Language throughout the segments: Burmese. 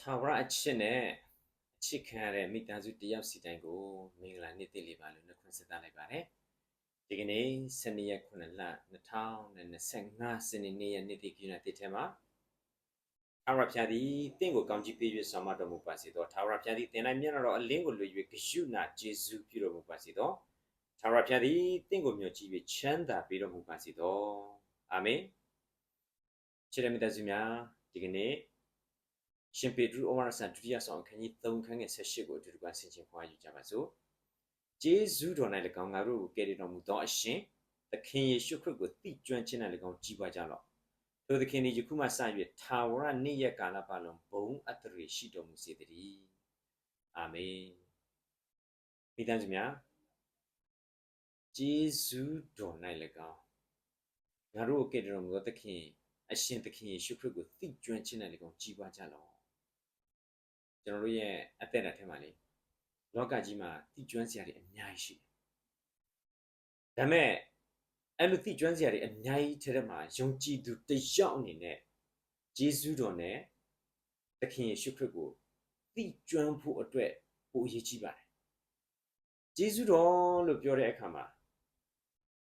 ထာဝရအချစ်နဲ့အချစ်ခံရတဲ့မိသားစုတစ်ယောက်စီတိုင်းကိုမင်္ဂလာနေ့တည်လေးပါလို့နှုတ်ခွန်းဆက်သလိုက်ပါတယ်ဒီကနေ့စနေရက်9လ2025စနေနေ့ရက်နေ့တည်ကိနာတစ်ထဲမှာထာဝရဖျားသည်တင့်ကိုကောင်းကြီးပေး၍ဆောင်မတော်မူပါစေသောထာဝရဖျားသည်တင်တိုင်းမျက်နှာတော်အလင်းကိုလွှဲ၍ဂရုဏာကျေးဇူးပြုတော်မူပါစေသောထာဝရဖျားသည်တင့်ကိုမျှော်ကြည့်၍ချမ်းသာပေးတော်မူပါစေသောအာမင်ချစ်တဲ့မိသားစုများဒီကနေ့ ရှင်ပေတရုဩဝါဒစာဒုတိယဆောင်အခန်းကြီး3ခန်းငယ်18ကိုအတူတူပါဆင်ခြင်ခွာယူကြပါစို့။ဂျေဇုတော်၌၎င်းငါတို့ကိုကယ်တင်တော်မူသောအရှင်သခင်ယေရှုခရစ်ကိုသိကျွမ်းခြင်း၌၎င်းကြီးပွားကြလော့။ထိုသခင်သည်ယခုမှစ၍ထာဝရနေ့ရက်ကာလပတ်လုံးဘုံအပ်တရရှိတော်မူစေတည်း။အာမင်။မိသားစုများဂျေဇုတော်၌၎င်းငါတို့ကိုကယ်တင်တော်မူသောသခင်အရှင်သခင်ယေရှုခရစ်ကိုသိကျွမ်းခြင်းနဲ့၎င်းကြီးပွားကြလော့ ကျွန်တော်တို့ရဲ့အသက်တာထဲမှာလေလောကကြီးမှာသိကျွမ်းစရာတွေအများကြီးရှိတယ်ဒါပေမဲ့အဲ့လိုသိကျွမ်းစရာတွေအများကြီးထဲမှာယုံကြည်သူတယောက်အနေနဲ့ဂျေဇုတော်နဲ့သခင်ယေရှုခရစ်ကိုသိကျွမ်းဖို့အတွက်ပိုအရေးကြီးပါတယ်ဂျေဇုတော်လို့ပြောတဲ့အခါမှာ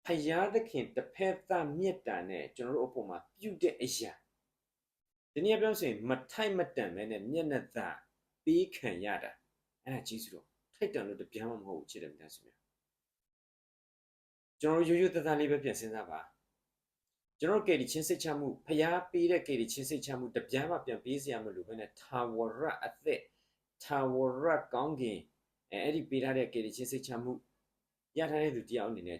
ဖယားသခင်တစ်ဖက်သားမြတ်တာနဲ့ကျွန်တော်တို့အပေါ်မှာပြုတဲ့အရာဒီနေ့ပြောဆိုရင်မထိုက်မတန်ပဲနဲ့မျက်နှာသာ ပေးခံရတာအဲ့ဒါကြီးစုတော့ထိုက်တန်လို့တပြားမှမဟုတ်ဘူးချစ်တယ်များစုများကျွန်တော်ရိုးရိုးသားသားလေးပဲပြန်စဉ်းစားပါကျွန်တော်ကယ်ဒီချင်းစိတ်ချမှုဖျားပေးတဲ့ကယ်ဒီချင်းစိတ်ချမှုတပြားမှပြန်ပေးစရာမလိုဘဲနဲ့ထာဝရအသက်ထာဝရကောင်းကင်အဲအဲ့ဒီပေးထားတဲ့ကယ်ဒီချင်းစိတ်ချမှုရထားတဲ့သူတယောက်အနေနဲ့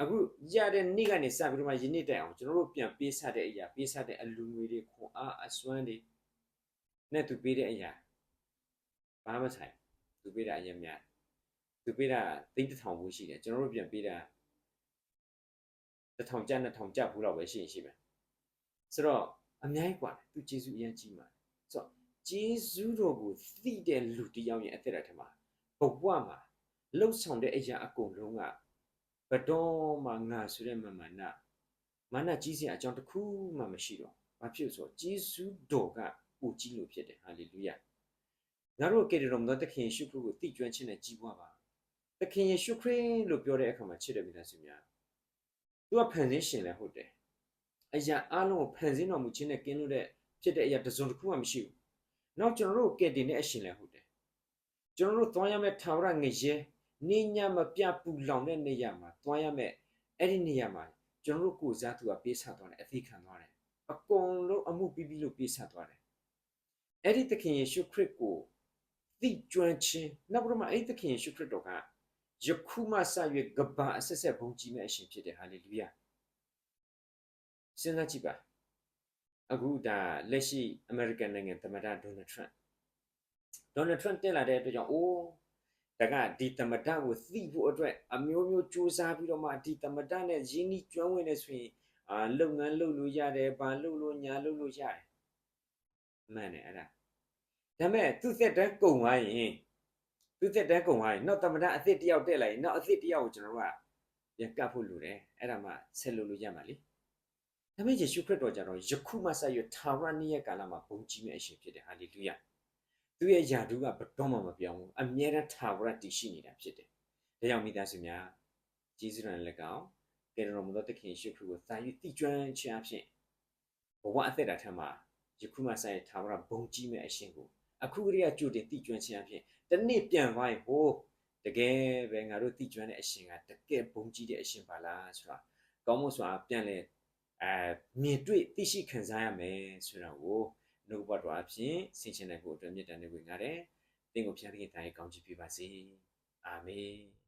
အခုရတဲ့နေ့ကနေစပြီးတော့မှယနေ့တိုင်အောင်ကျွန်တော်တို့ပြန်ပေးဆက်တဲ့အရာပေးဆက်တဲ့အလူငွေတွေခွန်အားအစွမ်းတွေနဲ့သူပေးတဲ့အရာ ဘာမှဆိုင်သူပေးတာအရင်များသူပေးတာသိန်းတစ်ထောင်ဘူးရှိတယ်ကျွန်တော်တို့ပြန်ပေးတာတစ်ထောင်ကျပ်နှစ်ထောင်ကျပ်ဘူးလောက်ပဲရှိရင်ရှိမယ်ဆိုတော့အများကြီးกว่าသူဂျေစုအရင်ကြီးမှာဆိုတော့ဂျေစုတော်ကိုသိတဲ့လူတယောက်ရဲ့အသက်တာထဲမှာဘဝမှာလှုပ်ဆောင်တဲ့အရာအကုန်လုံးကဘတော်မှငါဆိုတဲ့မမနာမနာကြီးစရာအကြောင်းတစ်ခုမှမရှိတော့ဘာဖြစ်လို့ဆိုတော့ဂျေစုတော်ကပူကြီးလို့ဖြစ်တယ်ဟာလေလုယာ ငါတို့ကယ်တင်တော်မူသောသခင်ယေရှုခရစ်ကိုသိကျွမ်းခြင်းနဲ့ကြီးပွားပါသခင်ယေရှုခရစ်လို့ပြောတဲ့အခါမှာချစ်တဲ့မိသားစုများသူကဖန်ဆင်းရှင်လည်းဟုတ်တယ်အရာအလုံးကိုဖန်ဆင်းတော်မူခြင်းနဲ့ကင်းလို့တဲ့ဖြစ်တဲ့အရာတစ်စုံတစ်ခုမှမရှိဘူးနောက်ကျွန်တော်တို့ကယ်တင်တဲ့အရှင်လည်းဟုတ်တယ်ကျွန်တော်တို့သွားရမယ့်ထာဝရငရဲနေညမပြပူလောင်တဲ့နေရာမှာသွားရမယ့်အဲ့ဒီနေရာမှာကျွန်တော်တို့ကိုစားသူကပေးဆက်သွားတယ်အသိခံသွားတယ်အကုန်လုံးအမှုပြီးပြီးလို့ပေးဆက်သွားတယ်အဲ့ဒီသခင်ယေရှုခရစ်ကို သိကျွမ်းခြင်းနောက်ပြီးတော့မှအဲ့ဒီသခင်ယေရှုခရစ်တော်ကယခုမှစ၍ကဘာအဆက်ဆက်ဘုံကြီးမဲ့အရှင်ဖြစ်တယ်ဟာလေလုယာစဉ်းစားကြည့်ပါအခုဒါလက်ရှိအမေရိကန်နိုင်ငံသမ္မတဒေါ်နယ်ထရန့်ဒေါ်နယ်ထရန့်တက်လာတဲ့အတွက်ကြောင့်အိုးဒါကဒီသမ္မတကိုသိဖို့အတွက်အမျိုးမျိုးစူးစမ်းပြီးတော့မှဒီသမ္မတနဲ့ရင်းနှီးကျွမ်းဝင်နေဆိုရင်အာလုပ်ငန်းလုပ်လို့ရတယ်ဘာလုပ်လို့ညာလုပ်လို့ရတယ်မှန်တယ်အဲ့ဒါ ဒါမဲ့သူ့သက်တမ်းကုန်သွားရင်သူ့သက်တမ်းကုန်သွားရင်နောက်သမ္မတအသစ်တယောက်တက်လာရင်နောက်အသစ်တယောက်ကိုကျွန်တော်တို့ကပြန်ကပ်ဖို့လိုတယ်အဲ့ဒါမှဆက်လုပ်လို့ရမှာလေဒါမဲ့ယေရှုခရစ်တော်ကြတော့ယခုမှဆက်ရထာဝရနေ့ရက်ကာလမှာဘုန်းကြီးမဲ့အရှင်ဖြစ်တယ်ဟာလေလုယာသူရဲ့ယာဒုကဘတော်မှမပြောင်းဘူးအမြဲတမ်းထာဝရတည်ရှိနေတာဖြစ်တယ်ဒါကြောင့်မိသားစုများဂျေဇုတော်လက်ကောင်ကယ်တော်မူသောသခင်ယေရှုခရစ်ကိုသာယူတည်ကျွမ်းခြင်းအဖြစ်ဘဝအသက်တာထက်မှာယခုမှဆက်ရထာဝရဘုန်းကြီးမဲ့အရှင်ကို အခုကလေးကကြိုတင်တိကျွမ်းခြင်းအဖြစ်တနေ့ပြန်သွားရင်ဟိုးတကယ်ပဲငါတို့တိကျွမ်းတဲ့အရှင်ကတကယ်ဘုံကြီးတဲ့အရှင်ပါလားဆိုတာကောင်းမို့ဆိုတာပြန်လဲအဲမြင်တွေ့သိရှိခံစားရမယ်ဆိုတာကိုနှုတ်ဘတ်တော်အဖြစ်ဆင်ခြင်နိုင်ဖို့အတွက်မြတ်တမ်းနေဝင်ကြတယ်။သင်ကိုဖျားသခင်တိုင်းကောင်းချီးပေးပါစေ။အာမင်။